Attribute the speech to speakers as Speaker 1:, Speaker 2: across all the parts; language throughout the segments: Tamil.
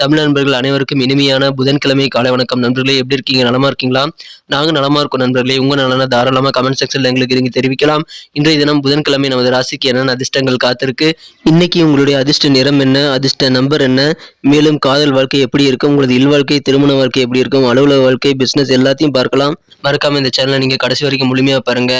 Speaker 1: தமிழ் நண்பர்கள் அனைவருக்கும் இனிமையான புதன்கிழமை காலை வணக்கம். நண்பர்களே எப்படி இருக்கீங்க? நலமா இருக்கீங்களா? நாங்கள் நலமா இருக்கோம் நண்பர்களே. உங்க நலனை தாராளமா கமெண்ட் செக்ஷன்ல எங்களுக்கு நீங்க தெரிவிக்கலாம். இன்றைய தினம் புதன்கிழமை நமது ராசிக்கு என்னென்ன அதிர்ஷ்டங்கள் காத்திருக்கு? இன்னைக்கு உங்களுடைய அதிர்ஷ்ட நிறம் என்ன? அதிர்ஷ்ட நம்பர் என்ன? மேலும் காதல் வாழ்க்கை எப்படி இருக்கும்? உங்களது இல்வாழ்க்கை திருமண வாழ்க்கை எப்படி இருக்கும்? அலுவலக வாழ்க்கை பிசினஸ் எல்லாத்தையும் பார்க்கலாம். மறக்காம இந்த சேனலை நீங்க கடைசி வரைக்கும் முழுமையா பாருங்க.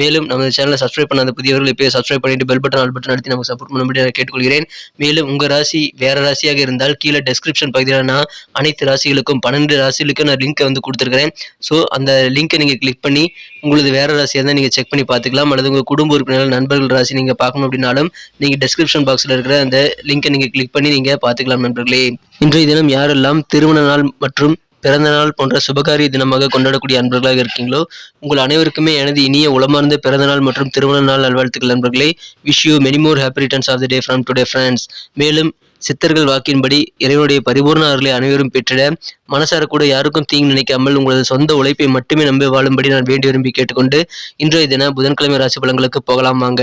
Speaker 1: மேலும் நமது சேனலை சப்ஸ்கிரைப் பண்ணாத புதியவர்கள் இப்போ சப்ஸ்கிரைப் பண்ணிட்டு பெல் பட்டன் ஆல் பட்டன் நடத்தி நமக்கு சப்போர்ட் பண்ணும்படி நான் கேட்டுக்கொள்கிறேன். மேலும் உங்க ராசி வேற ராசியாக இருந்தால் கீழே டெஸ்கிரிப்ஷன் பகுதியில் நான் அனைத்து ராசிகளுக்கும் பன்னெண்டு ராசிகளுக்கும் நான் லிங்க்கை வந்து கொடுத்துருக்கிறேன். ஸோ அந்த லிங்கை நீங்கள் கிளிக் பண்ணி உங்களது வேறு ராசியாக இருந்தால் நீங்கள் செக் பண்ணி பார்த்துக்கலாம். அல்லது உங்கள் குடும்ப உறுப்பினர்கள் நண்பர்கள் ராசி நீங்கள் பார்க்கணும் அப்படின்னாலும் நீங்கள் டெஸ்கிரிப்ஷன் பாக்ஸில் இருக்கிற அந்த லிங்கை நீங்கள் கிளிக் பண்ணி நீங்கள் பார்த்துக்கலாம் நண்பர்களே. இன்றைய தினம் யாரெல்லாம் திருமண நாள் மற்றும் பிறந்த நாள் போன்ற சுபகாரிய தினமாக கொண்டாடக்கூடிய அன்பர்களாக இருக்கீங்களோ உங்கள் அனைவருக்குமே எனது இனிய உளமார்ந்த பிறந்தநாள் மற்றும் திருமண நாள் நல்வாழ்த்துக்கள் நண்பர்களே. Wish you many more happy returns of the day from today friends மேலும் சித்தர்கள் வாக்கின்படி இறைவனுடைய பரிபூர்ண அருளை அனைவரும் பெற்றிட மனசார கூட யாருக்கும் தீங்கு நினைக்காமல் உங்களது சொந்த உழைப்பை மட்டுமே நம்பி வாழும்படி நான் வேண்டி விரும்பி கேட்டுக்கொண்டு இன்றைய தின புதன்கிழமை ராசி பலன்களுக்கு போகலாம் வாங்க.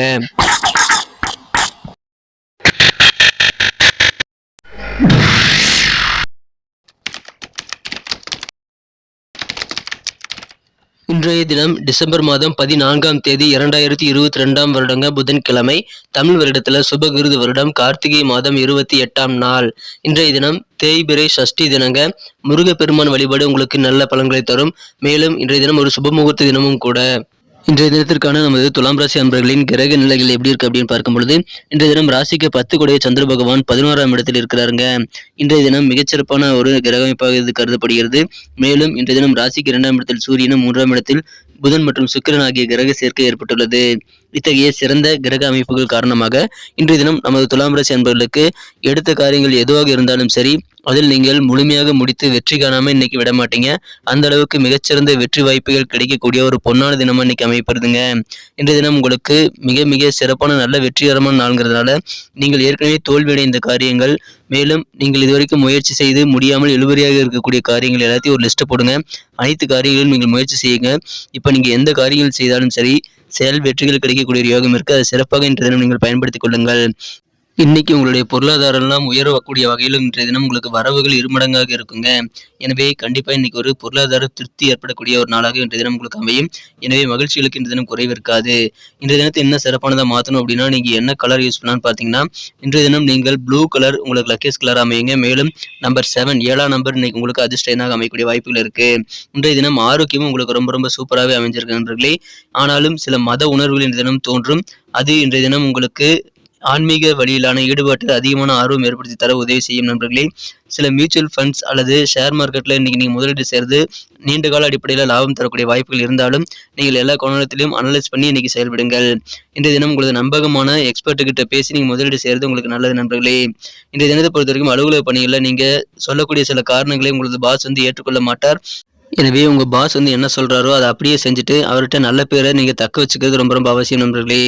Speaker 1: இன்றைய தினம் டிசம்பர் மாதம் பதினான்காம் தேதி இரண்டாயிரத்தி இருபத்தி ரெண்டாம் வருடங்க புதன்கிழமை தமிழ் வருடத்துல சுபகிருது வருடம் கார்த்திகை மாதம் இருபத்தி எட்டாம் நாள். இன்றைய தினம் தேய்பிரை சஷ்டி தினங்க முருகப்பெருமான் வழிபாடு உங்களுக்கு நல்ல பலன்களை தரும். மேலும் இன்றைய தினம் ஒரு சுபமுகூர்த்த தினமும் கூட. இன்றைய தினத்திற்கான நமது துலாம் ராசி அன்பர்களின் கிரக நிலைகள் எப்படி இருக்கு அப்படின்னு பார்க்கும் பொழுது இன்றைய தினம் ராசிக்கு பத்து கொடைய சந்திர பகவான் பதினோராம் இடத்தில் இருக்கிறாருங்க. இன்றைய தினம் மிகச்சிறப்பான ஒரு கிரக அமைப்பாக இது கருதப்படுகிறது. மேலும் இன்றைய தினம் ராசிக்கு இரண்டாம் இடத்தில் சூரியனும் மூன்றாம் இடத்தில் புதன் மற்றும் சுக்கிரன் ஆகிய கிரக சேர்க்கை ஏற்பட்டுள்ளது. இத்தகைய சிறந்த கிரக அமைப்புகள் காரணமாக இன்றைய தினம் நமது துலாம் ராசி அன்பர்களுக்கு எடுத்த காரியங்கள் எதுவாக இருந்தாலும் சரி அதில் நீங்கள் முழுமையாக முடித்து வெற்றி காணாமல் இன்னைக்கு விட மாட்டீங்க. அந்த அளவுக்கு மிகச்சிறந்த வெற்றி வாய்ப்புகள் கிடைக்கக்கூடிய ஒரு பொன்னான தினமாக இன்னைக்கு அமைப்படுதுங்க இன்றைய தினம் உங்களுக்கு மிக மிக சிறப்பான நல்ல வெற்றிகரமான நாள்ங்கிறதுனால நீங்கள் ஏற்கனவே தோல்வியடைந்த காரியங்கள் மேலும் நீங்கள் இதுவரைக்கும் முயற்சி செய்து முடியாமல் இழுபறியாக இருக்கக்கூடிய காரியங்கள் எல்லாத்தையும் ஒரு லிஸ்ட்டை போடுங்க. அனைத்து காரியங்களும் நீங்கள் முயற்சி செய்யுங்க. இப்போ நீங்கள் எந்த காரியங்கள் செய்தாலும் சரி செயல் வெற்றிகள் கிடைக்கக்கூடிய ஒரு யோகம் இருக்கு. அதை சிறப்பாக இன்றைய தினம் நீங்கள் பயன்படுத்திக் கொள்ளுங்கள். இன்னைக்கு உங்களுடைய பொருளாதாரம்லாம் உயரக்கூடிய வகையில் இன்றைய தினம் உங்களுக்கு வரவுகள் இருமடங்காக இருக்குங்க. எனவே கண்டிப்பாக இன்னைக்கு ஒரு பொருளாதார திருப்தி ஏற்படக்கூடிய ஒரு நாளாக இன்றைய தினம் உங்களுக்கு அமையும். எனவே மகிழ்ச்சிகளுக்கு இன்றைய தினம் குறைவு இருக்காது. இன்றைய தினத்தை என்ன சிறப்பானதாக மாற்றணும் அப்படின்னா நீங்கள் என்ன கலர் யூஸ் பண்ணலாம்னு பார்த்தீங்கன்னா இன்றைய தினம் நீங்கள் ப்ளூ கலர் உங்களுக்கு லக்கேஸ் கலர் அமையுங்க. மேலும் நம்பர் செவன் ஏழாம் நம்பர் இன்னைக்கு உங்களுக்கு அதிர்ஷ்ட அமையக்கூடிய வாய்ப்புகள் இருக்கு. இன்றைய தினம் ஆரோக்கியமும் உங்களுக்கு ரொம்ப ரொம்ப சூப்பராகவே அமைஞ்சிருக்கு நண்பர்களே. ஆனாலும் சில மத உணர்வுகள் இன்றைய தினம் தோன்றும். அது இன்றைய தினம் உங்களுக்கு ஆன்மீக வழியிலான ஈடுபாட்டில் அதிகமான ஆர்வம் ஏற்படுத்தி தர உதவி செய்யும் நண்பர்களே சில மியூச்சுவல் ஃபண்ட்ஸ் அல்லது ஷேர் மார்க்கெட்டில் இன்றைக்கி நீங்கள் முதலீடு செய்கிறது நீண்ட கால அடிப்படையில் லாபம் தரக்கூடிய வாய்ப்புகள் இருந்தாலும் நீங்கள் எல்லா கோணத்திலையும் அனலைஸ் பண்ணி இன்றைக்கி செயல்படுங்கள். இன்றைய தினம் உங்களது நம்பகமான எக்ஸ்பர்ட்டுக்கிட்ட பேசி நீங்கள் முதலீடு செய்கிறது உங்களுக்கு நல்லது நண்பர்களே. இன்றைய தினத்தை பொறுத்த வரைக்கும் அலுவலக பணிகளில் நீங்கள் சொல்லக்கூடிய சில காரணங்களை உங்களது பாஸ் வந்து ஏற்றுக்கொள்ள மாட்டார். எனவே உங்கள் பாஸ் வந்து என்ன சொல்கிறாரோ அதை அப்படியே செஞ்சுட்டு அவர்கிட்ட நல்ல பேரை நீங்கள் தக்க வச்சுக்கிறது ரொம்ப ரொம்ப அவசியம் நண்பர்களே.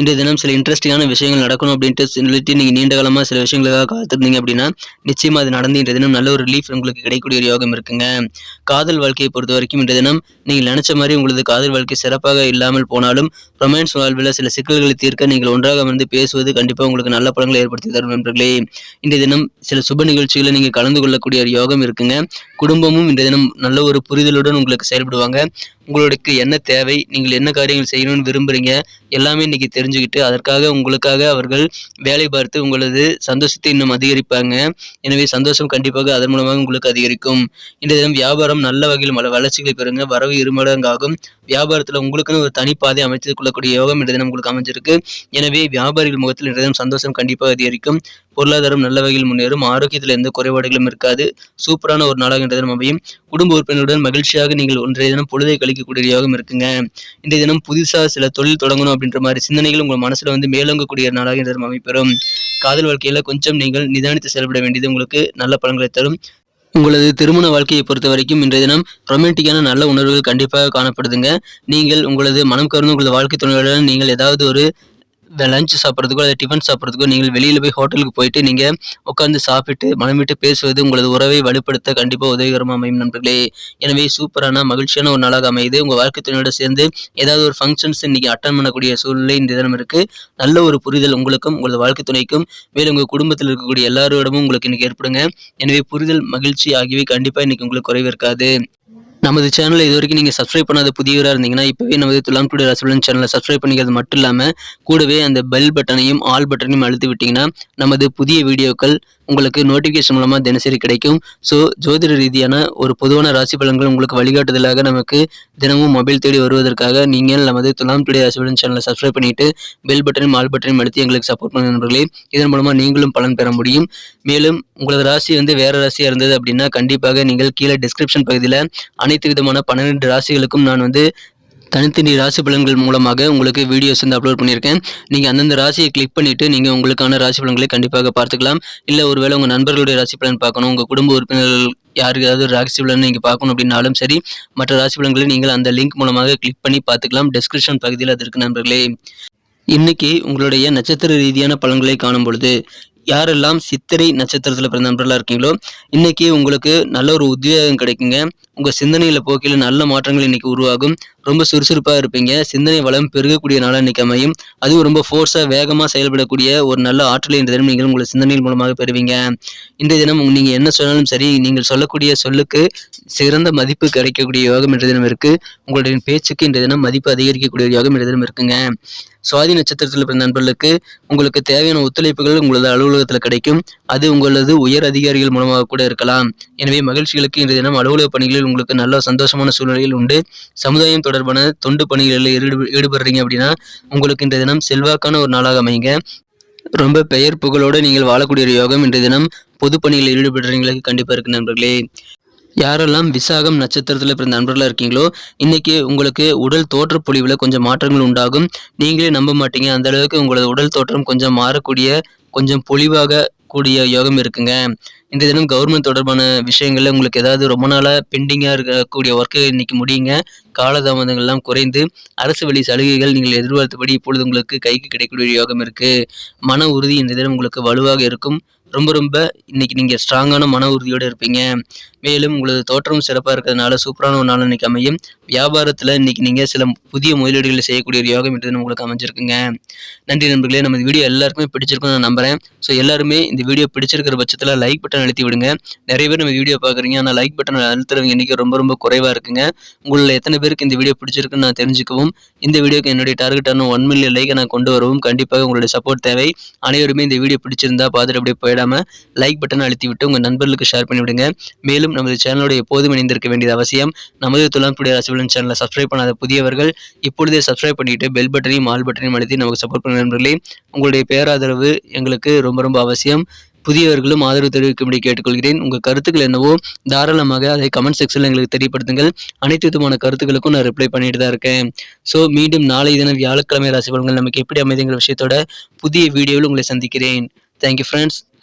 Speaker 1: இன்றைய தினம் சில இன்ட்ரெஸ்டிங்கான விஷயங்கள் நடக்கணும் அப்படின்ட்டு சொல்லிட்டு நீங்கள் நீண்ட காலமாக சில விஷயங்களுக்காக காத்திருந்தீங்க அப்படின்னா நிச்சயமாக அது நடந்து இன்றைய தினம் நல்ல ஒரு ரிலீஃப் உங்களுக்கு கிடைக்கக்கூடிய ஒரு யோகம் இருக்குங்க. காதல் வாழ்க்கையை பொறுத்த வரைக்கும் இன்றைய தினம் நீங்கள் நினச்ச மாதிரி உங்களது காதல் வாழ்க்கை சிறப்பாக இல்லாமல் போனாலும் ரொமான்ஸ் வாழ்வில் சில சிக்கல்களை தீர்க்க நீங்கள் ஒன்றாக வந்து பேசுவது கண்டிப்பாக உங்களுக்கு நல்ல படங்களை ஏற்படுத்தி தரும் நண்பர்களே. இன்றைய தினம் சில சுப நிகழ்ச்சிகளை நீங்கள் கலந்து கொள்ளக்கூடிய ஒரு யோகம் இருக்குங்க. குடும்பமும் இன்றைய தினம் நல்ல ஒரு புரிதலுடன் உங்களுக்கு செயல்படுவாங்க. உங்களுக்கு என்ன தேவை நீங்கள் என்ன காரியங்கள் செய்யணும்னு விரும்புகிறீங்க எல்லாமே இன்னைக்கு தெரிஞ்சுக்கிட்டு அதற்காக உங்களுக்காக அவர்கள் வேலை பார்த்து உங்களது சந்தோஷத்தை இன்னும் அதிகரிப்பாங்க. எனவே சந்தோஷம் கண்டிப்பாக அதன் மூலமாக உங்களுக்கு அதிகரிக்கும். இந்த தினம் வியாபாரம் நல்ல வகையில் மல வளர்ச்சிகளை பெறுங்க. வரவு இருமடங்காகும். வியாபாரத்தில் உங்களுக்குன்னு ஒரு தனிப்பாதை அமைத்து கொள்ளக்கூடிய யோகம் இந்த தினம் உங்களுக்கு அமைஞ்சிருக்கு. எனவே வியாபாரிகள் முகத்தில் இந்த தினம் சந்தோஷம் கண்டிப்பாக அதிகரிக்கும். பொருளாதாரம் நல்ல வகையில் முன்னேறும். ஆரோக்கியத்தில் எந்த குறைபாடுகளும் இருக்காது. சூப்பரான ஒரு நாளாக இன்றைய தினம் அமையும். குடும்ப உறுப்பினருடன் மகிழ்ச்சியாக நீங்கள் ஒன்றைய தினம் பொழுதை கழிக்கக்கூடியதாகவும் இருக்குங்க. இன்றைய தினம் புதுசாக சில தொழில் தொடங்கணும் அப்படின்ற மாதிரி சிந்தனைகள் உங்கள் மனசில் வந்து மேலோங்கக்கூடிய நாளாக இன்றைய தினம் அமைப்பெறும் காதல் வாழ்க்கையில கொஞ்சம் நீங்கள் நிதானித்து செயல்பட வேண்டியது உங்களுக்கு நல்ல பலன்களை தரும். உங்களது திருமண வாழ்க்கையை பொறுத்த வரைக்கும் இன்றைய தினம் ரொமான்டிக்கான நல்ல உணர்வுகள் கண்டிப்பாக காணப்படுதுங்க. நீங்கள் உங்களது மனம் கவர்ந்து உங்களது வாழ்க்கை துணையுடன் நீங்கள் ஏதாவது ஒரு லஞ்ச் சாப்பிட்றதுக்கோ அல்லது டிஃபன் சாப்பிட்றதுக்கோ நீங்கள் வெளியில் போய் ஹோட்டலுக்கு போயிட்டு நீங்கள் உட்காந்து சாப்பிட்டு மனம் விட்டு பேசுவது உங்களது உறவை வலுப்படுத்த கண்டிப்பாக உதவிகரமாக அமையும் நண்பர்களே. எனவே சூப்பரான மகிழ்ச்சியான ஒரு நாளாக அமையுது. உங்கள் வாழ்க்கை துணையோட சேர்ந்து ஏதாவது ஒரு ஃபங்க்ஷன்ஸ் இன்றைக்கி அட்டன் பண்ணக்கூடிய சூழ்நிலை இந்த தினம் இருக்குது நல்ல ஒரு புரிதல் உங்களுக்கும் உங்களது வாழ்க்கை துணைக்கும் மேலும் உங்கள் குடும்பத்தில் இருக்கக்கூடிய எல்லாரோடமும் உங்களுக்கு இன்றைக்கி ஏற்படுங்க. எனவே புரிதல் மகிழ்ச்சி ஆகியவை கண்டிப்பாக இன்றைக்கி உங்களுக்கு குறைவு இருக்காது நமது சேனலை இது வரைக்கும் நீங்கள் சப்ஸ்கிரைப் பண்ணாத புதியவராக இருந்தீங்கன்னா இப்போவே நமது துலாம் டுடே ரசபலன் சேனலை சப்ஸ்கிரைப் பண்ணிக்கிறது மட்டும் இல்லாமல் கூடவே அந்த பெல் பட்டனையும் ஆல் பட்டனையும் அழுத்தி விட்டிங்கன்னா நமது புதிய வீடியோக்கள் உங்களுக்கு நோட்டிஃபிகேஷன் மூலமாக தினசரி கிடைக்கும். ஸோ ஜோதிட ரீதியான ஒரு பொதுவான ராசி பலன்கள் உங்களுக்கு வழிகாட்டுதலாக நமக்கு தினமும் மொபைல் தேடி வருவதற்காக நீங்கள் நமது துலாம் டுடே ராசிபலன் சேனலை சப்ஸ்கிரைப் பண்ணிட்டு பெல் பட்டனையும் ஆல் பட்டனையும் அழுத்தி எங்களுக்கு சப்போர்ட் பண்ண நண்பர்களே. இதன் மூலமாக நீங்களும் பலன் பெற முடியும். மேலும் உங்களது ராசி வந்து வேற ராசியாக இருந்தது அப்படின்னா கண்டிப்பாக நீங்கள் கீழே டிஸ்கிரிப்ஷன் பகுதியில் அனைத்து விதமான பன்னிரெண்டு ராசிகளுக்கும் நான் வந்து தனித்தனி ராசி பலன்கள் மூலமாக உங்களுக்கு வீடியோஸ் வந்து அப்லோட் பண்ணியிருக்கேன். நீங்கள் அந்தந்த ராசியை கிளிக் பண்ணிவிட்டு நீங்கள் உங்களுக்கான ராசி பலன்களை கண்டிப்பாக பார்த்துக்கலாம். இல்லை ஒருவேளை உங்கள் நண்பர்களுடைய ராசி பலன் பார்க்கணும் உங்கள் குடும்ப உறுப்பினர்கள் யாருக்காவது ராசி பலன் நீங்கள் பார்க்கணும் அப்படின்னாலும் சரி மற்ற ராசி பலன்களை நீங்கள் அந்த லிங்க் மூலமாக கிளிக் பண்ணி பார்த்துக்கலாம். டிஸ்கிரிப்ஷன் பகுதியில் அது இருக்கு நண்பர்களே. இன்னைக்கு உங்களுடைய நட்சத்திர ரீதியான பலன்களை காணும் பொழுது யாரெல்லாம் சித்திரை நட்சத்திரத்தில் பிறந்த நண்பர்களாக இருக்கீங்களோ இன்னைக்கு உங்களுக்கு நல்ல ஒரு உத்வேகம் கிடைக்குங்க. உங்கள் சிந்தனையில் போக்கில் நல்ல மாற்றங்கள் இன்னைக்கு உருவாகும். ரொம்ப சுறுசுறுப்பாக இருப்பீங்க. சிந்தனை வளம் பெருகக்கூடிய நாளாக இன்னைக்கு அமையும் அதுவும் ரொம்ப ஃபோர்ஸாக வேகமாக செயல்படக்கூடிய ஒரு நல்ல ஆற்றலை இந்த தினம் நீங்கள் உங்கள் சிந்தனையின் மூலமாக பெறுவீங்க. இன்றைய தினம் நீங்கள் என்ன சொன்னாலும் சரி நீங்கள் சொல்லக்கூடிய சொல்லுக்கு சிறந்த மதிப்பு கிடைக்கக்கூடிய யோகம் இன்றைய தினம் இருக்கு. உங்களுடைய பேச்சுக்கு இன்றைய தினம் மதிப்பு அதிகரிக்கக்கூடிய யோகம் இன்றைய தினம் இருக்குங்க. சுவாதி நட்சத்திரத்தில் பிறந்த நண்பர்களுக்கு உங்களுக்கு தேவையான ஒத்துழைப்புகள் உங்களது அலுவலகத்தில் கிடைக்கும். அது உங்களது உயர் அதிகாரிகள் மூலமாக கூட இருக்கலாம். எனவே மகிழ்ச்சிகளுக்கு இன்றைய தினம் அலுவலக பணிகளில் உங்களுக்கு நல்ல சந்தோஷமான சூழ்நிலையில் உண்டு. சமுதாயம் தொடர்பான தொண்டு பணிகளில் ஈடுபடுறீங்க அப்படின்னா உங்களுக்கு இன்றைய தினம் செல்வாக்கான ஒரு நாளாக அமைங்க ரொம்ப பெயர் புகழோடு நீங்கள் வாழக்கூடிய ஒரு யோகம் இன்றைய தினம் பொது பணிகளில் ஈடுபடுறவங்களுக்கு கண்டிப்பாக இருக்கு நண்பர்களே. யாரெல்லாம் விசாகம் நட்சத்திரத்தில் பிறந்த நண்பர்களாக இருக்கீங்களோ இன்னைக்கு உங்களுக்கு உடல் தோற்ற பொழிவில் கொஞ்சம் மாற்றங்கள் உண்டாகும். நீங்களே நம்ப மாட்டீங்க. அந்த அளவுக்கு உங்களது உடல் தோற்றம் கொஞ்சம் மாறக்கூடிய கொஞ்சம் பொலிவாக கூடிய யோகம் இருக்குங்க. இந்த தினம் கவர்மெண்ட் தொடர்பான விஷயங்கள்ல உங்களுக்கு ஏதாவது ரொம்ப நாளாக பெண்டிங்காக இருக்கக்கூடிய ஒர்க்கு இன்னைக்கு முடியுங்க. காலதாமதங்கள்லாம் குறைந்து அரசு வழி சலுகைகள் நீங்கள் எதிர்பார்த்தபடி இப்பொழுது உங்களுக்கு கைக்கு கிடைக்கக்கூடிய யோகம் இருக்கு. மன உறுதி இந்த தினம் உங்களுக்கு வலுவாக இருக்கும். ரொம்ப ரொம்ப இன்னைக்கு நீங்கள் ஸ்ட்ராங்கான மன உறுதியோடு இருப்பீங்க. மேலும் உங்களது தோற்றம் சிறப்பாக இருக்கிறதுனால சூப்பரான ஒரு நாள் இன்னைக்கு அமையும். வியாபாரத்தில் இன்னைக்கு நீங்கள் சில புதிய முதலீடுகளை செய்யக்கூடிய ஒரு யோகம் என்று உங்களுக்கு அமைஞ்சிருக்குங்க. நன்றி நண்பர்களே நம்ம வீடியோ எல்லாருக்குமே பிடிச்சிருக்கும் நான் நம்புறேன். ஸோ எல்லாருமே இந்த வீடியோ பிடிச்சிருக்கிற பட்சத்தில் லைக் பட்டன் அழுத்தி விடுங்க. நிறைய பேர் நம்ம வீடியோ பார்க்குறீங்க ஆனால் லைக் பட்டன் அழுத்துறவங்க இன்றைக்கி ரொம்ப ரொம்ப குறைவாக இருக்குங்க. உங்களில் எத்தனை பேருக்கு இந்த வீடியோ பிடிச்சிருக்குன்னு நான் தெரிஞ்சுக்கவும் இந்த வீடியோக்கு என்னுடைய டார்கெட்டான ஒன் மில்லியன் லைக்கை நான் கொண்டு வரவும் கண்டிப்பாக உங்களுடைய சப்போர்ட் தேவை. அனைவருமே இந்த வீடியோ பிடிச்சிருந்தா பார்த்துட்டு அப்படியே போயிடும் லைக் பட்டன் அழுத்தி விட்டு உங்கள் நண்பர்களுக்கு ஷேர் பண்ணிவிடுங்க. மேலும் நமது சேனலோட எப்போதும் இணைந்திருக்க வேண்டியது அவசியம் நமது துலாம்புடைய ரசிபலன் சேனலை சப்ஸ்கிரைப் பண்ணாத புதியவர்கள் இப்பொழுதே சப்ஸ்கிரைப் பண்ணிட்டு பெல் பட்டனையும் ஆல் பட்டனையும் அழுத்தி நமக்கு சப்போர்ட் பண்ண நண்பர்களே. உங்களுடைய பேராதரவு எங்களுக்கு ரொம்ப ரொம்ப அவசியம். புதியவர்களும் ஆதரவு தெரிவிக்கும்படி கேட்டுக்கொள்கிறேன். உங்கள் கருத்துக்கள் என்னவோ தாராளமாக அதை கமெண்ட் செக்ஷனில் எங்களுக்கு தெரியப்படுத்துங்கள். அனைத்து விதமான கருத்துக்களுக்கும் நான் ரிப்ளை பண்ணிட்டு தான் இருக்கேன். ஸோ மீண்டும் நாளை தினம் வியாழக்கிழமை ராசி பலன்கள் நமக்கு எப்படி அமைதுங்கிற விஷயத்தோட புதிய வீடியோவில் உங்களை சந்திக்கிறேன். Thank you friends